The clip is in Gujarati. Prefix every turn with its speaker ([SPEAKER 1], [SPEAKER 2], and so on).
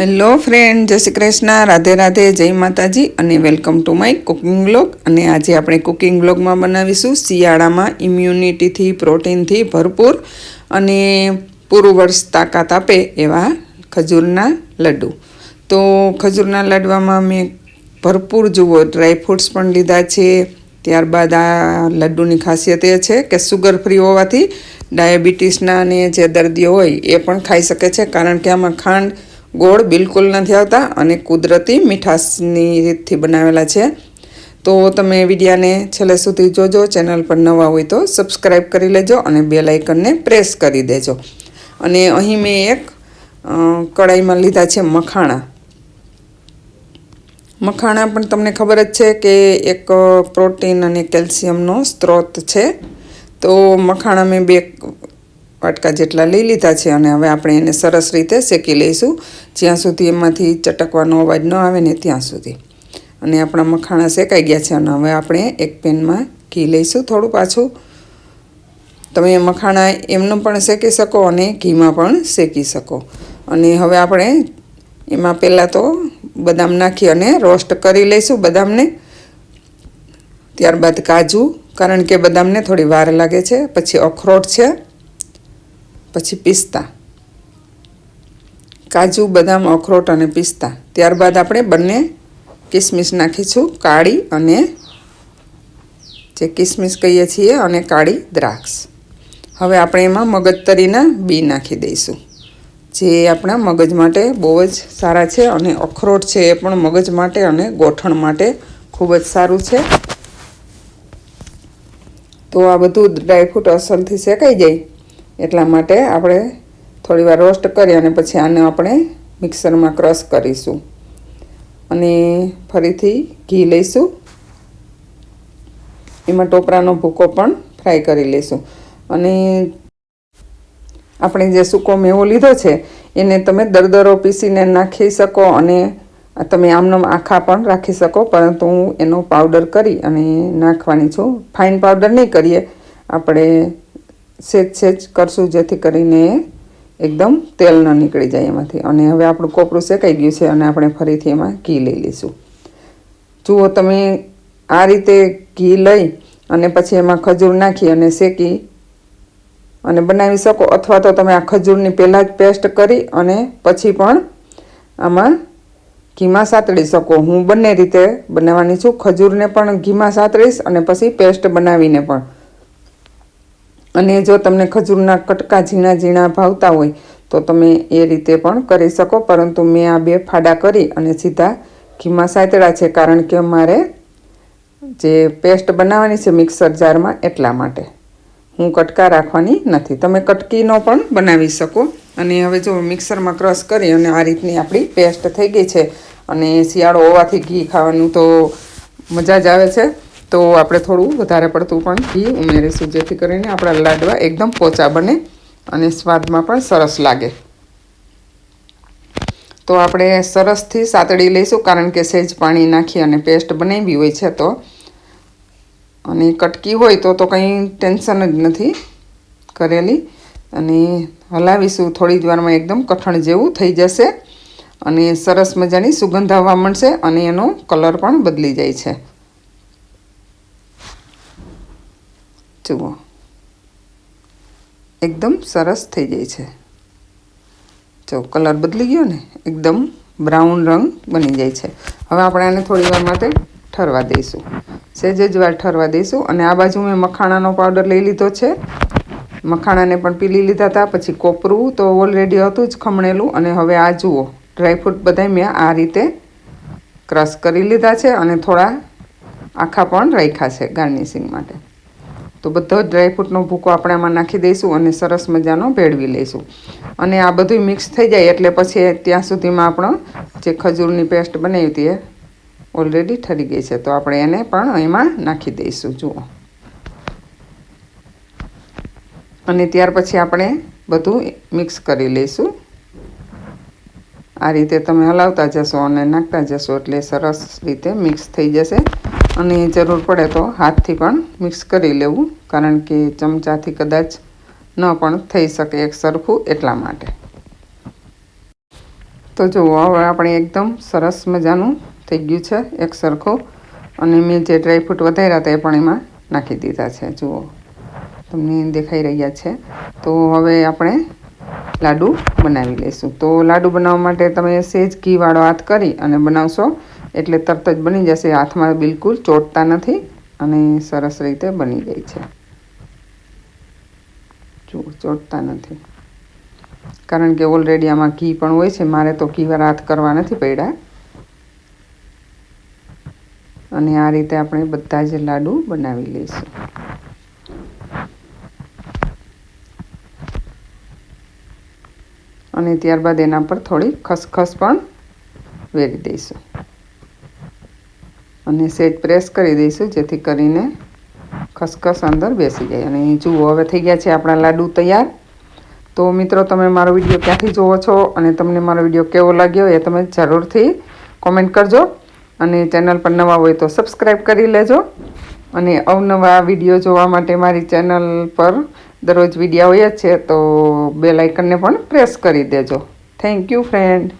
[SPEAKER 1] હેલો ફ્રેન્ડ જય શ્રી કૃષ્ણ. રાધે રાધે. જય માતાજી અને welcome to my cooking blog અને આજે આપણે કુકિંગ બ્લોગમાં બનાવીશું શિયાળામાં ઇમ્યુનિટીથી પ્રોટીનથી ભરપૂર અને પૂરું વર્ષ તાકાત આપે એવા ખજૂરના લડ્ડુ. તો ખજૂરના લડવામાં મેં ભરપૂર જુઓ ડ્રાયફ્રૂટ્સ પણ લીધા છે. ત્યારબાદ આ લડ્ડુની ખાસિયત એ છે કે સુગર ફ્રી હોવાથી ડાયાબિટીસના અને જે દર્દીઓ હોય એ પણ ખાઈ શકે છે, કારણ કે આમાં ખાંડ ગોળ બિલકુલ નથી આવતા અને કુદરતી મીઠાશની રીતથી બનાવેલા છે. તો તમે વિડીયાને છેલ્લે સુધી જોજો, ચેનલ પર નવા હોય તો સબસ્ક્રાઈબ કરી લેજો અને બે લાઇકનને પ્રેસ કરી દેજો. અને અહીં મેં એક કડાઈમાં લીધા છે મખાણા. મખાણા પણ તમને ખબર જ છે કે એક પ્રોટીન અને કેલ્શિયમનો સ્ત્રોત છે. તો મખાણા મેં બે વાટકા જેટલા લઈ લીધા છે અને હવે આપણે એને સરસ રીતે શેકી લઈશું. જ્યાં સુધી એમાંથી ચટકવાનો અવાજ ન આવે ને ત્યાં સુધી. અને આપણા મખાણા શેકાઈ ગયા છે અને હવે આપણે એક પેનમાં ઘી લઈશું થોડું પાછું. તમે મખાણા એમનું પણ શેકી શકો અને ઘીમાં પણ શેકી શકો. અને હવે આપણે એમાં પહેલાં તો બદામ નાખી અને રોસ્ટ કરી લઈશું બદામને. ત્યારબાદ કાજુ, કારણ કે બદામને થોડી વાર લાગે છે, પછી અખરોટ છે. પછી પિસ્તા. કાજુ, બદામ, અખરોટ અને પિસ્તા. ત્યારબાદ આપણે બંને કિસમિસ નાખીશું કાળી અને જે કિસમિસ કહીએ છીએ અને કાળી દ્રાક્ષ. હવે આપણે એમાં મગજતરીના બી નાખી દઈશું. જે આપણા મગજ માટે બહુ જ સારા છે અને અખરોટ છે એ પણ મગજ માટે અને ગોઠણ માટે ખૂબ જ સારું છે. તો આ બધું ડ્રાયફ્રૂટ અસલથી શેકાઈ જાય. એટલા માટે આપણે થોડીવાર રોસ્ટ કરી અને પછી આને આપણે મિક્સરમાં ક્રશ કરીશું. અને ફરીથી ઘી લઈશું. એમાં ટોપરાનો ભૂકો પણ ફ્રાય કરી લઈશું. અને આપણે જે સૂકો મેવો લીધો છે, એને તમે દરદરો પીસીને નાખી શકો અને તમે આમનો આખા પણ રાખી શકો, પરંતુ હું એનો પાવડર કરી અને નાખવાની છું. ફાઇન પાવડર નહીં કરીએ. આપણે સેજ સેજ કરશું જેથી કરીને એકદમ તેલ ન નીકળી જાય એમાંથી. અને હવે આપણું કોપરું શેકાઈ ગયું છે અને આપણે ફરીથી એમાં ઘી લઈ લઈશું. જુઓ તમે આ રીતે ઘી લઈ અને પછી એમાં ખજૂર નાખી અને શેકી અને બનાવી શકો અથવા તો તમે આ ખજૂરની પહેલાં જ પેસ્ટ કરી અને પછી પણ આમાં ઘીમાં સાતળી શકો. હું બંને રીતે બનાવવાની છું. ખજૂરને પણ ઘીમાં સાતળીશ અને પછી પેસ્ટ બનાવીને પણ. અને જો તમને ખજૂરના કટકા ઝીણા ઝીણા ભાવતા હોય, તો તમે એ રીતે પણ કરી શકો. પરંતુ મેં આ બે ફાડા કરી અને સીધા ઘીમાં સાતળ્યા છે, કારણ કે મારે જે પેસ્ટ બનાવવાની છે મિક્સર જારમાં એટલા માટે. હું કટકા રાખવાની નથી. તમે કટકીનો પણ બનાવી શકો. અને હવે જો મિક્સરમાં ક્રશ કરી અને આ રીતની આપણી પેસ્ટ થઈ ગઈ છે અને શિયાળો હોવાથી ઘી ખાવાનું તો મજા જ આવે છે. તો આપણે થોડું વધારે પડતું પણ ઘી ઉમેરીશું, જેથી કરીને આપણા લાડવા એકદમ પોચા બને અને સ્વાદમાં પણ સરસ લાગે. તો આપણે સરસથી સાતડી લઈશું, કારણ કે સહેજ પાણી નાખી અને પેસ્ટ બનાવી હોય છે તો. અને કટકી હોય તો તો કંઈ ટેન્શન જ નથી કરેલી. અને હલાવીશું, થોડી જ વારમાં એકદમ કઠણ જેવું થઈ જશે. અને સરસ મજાની સુગંધ આવવા મળશે અને એનો કલર પણ બદલી જાય છે. જુઓ. એકદમ સરસ થઈ જાય છે. જો કલર બદલી ગયો ને, એકદમ બ્રાઉન રંગ બની જાય છે. હવે આપણે આને થોડી વાર માટે ઠરવા દઈશું. સહેજ જ વાર ઠરવા દઈશું અને આ બાજુ મેં મખાણાનો પાવડર લઈ લીધો છે. મખાણાને પણ પીલી લીધા હતા, પછી કોપરું તો ઓલરેડી હતું જ ખમણેલું અને હવે આ જુઓ ડ્રાયફ્રૂટ બધા મેં આ રીતે ક્રશ કરી લીધા છે અને થોડા આખા પણ રાખ્યા છે ગાર્નિશિંગ માટે. તો બધો જ ડ્રાયફ્રૂટનો ભૂકો આપણે આમાં નાખી દઈશું અને સરસ મજાનો ભેળવી લઈશું. અને આ બધું મિક્સ થઈ જાય એટલે પછી ત્યાં સુધીમાં આપણો જે ખજૂરની પેસ્ટ બનાવી હતી એ ઓલરેડી ઠરી ગઈ છે. તો આપણે એને પણ એમાં નાખી દઈશું. જુઓ. અને ત્યાર પછી આપણે બધું મિક્સ કરી લઈશું. આ રીતે તમે હલાવતા જશો અને નાખતા જશો એટલે સરસ રીતે મિક્સ થઈ જશે. અને જરૂર પડે તો હાથથી પણ મિક્સ કરી લેવું, કારણ કે ચમચાથી કદાચ ન પણ થઈ શકે એક સરખું એટલા માટે. તો જુઓ, હવે આપણે એકદમ સરસ મજાનું થઈ ગયું છે એક સરખું, અને મેં જે ડ્રાયફ્રૂટ વધાર્યા હતા એ પણ એમાં નાખી દીધા છે. જુઓ, તમને દેખાઈ રહ્યા છે. તો હવે આપણે લાડુ બનાવી લઈશું. તો લાડુ બનાવવા માટે તમે સેજ ઘીવાળો હાથ કરી અને બનાવશો એટલે તરત જ બની જશે, હાથમાં બિલકુલ ચોટતા નથી અને સરસ રીતે બની ગઈ છે. જુઓ ચોટતા નથી. કારણ કે ઓલરેડી આમાં ઘી પણ હોય છે, મારે તો ઘીવાળા હાથ કરવા નથી પડ્યા. અને આ રીતે આપણે બધા જ લાડુ બનાવી લઈશું. અને ત્યારબાદ એના પર થોડી ખસખસ પણ વેરી દઈશું. અને સેજ પ્રેસ કરી દઈશું, જેથી કરીને ખસખસ અંદર બેસી જાય. અને જુઓ, હવે થઈ ગયા છે આપણા લાડુ તૈયાર. તો મિત્રો, તમે મારો વીડિયો ક્યાંથી જુઓ છો અને તમને મારો વીડિયો કેવો લાગ્યો એ તમે જરૂરથી કોમેન્ટ કરજો. અને ચેનલ પર નવા હોય તો સબસ્ક્રાઈબ કરી લેજો. અને અવનવા વીડિયો જોવા માટે મારી ચેનલ પર દરરોજ વિડીયા હોય જ છે, તો બેલાઇકનને પણ પ્રેસ કરી દેજો. Thank you friend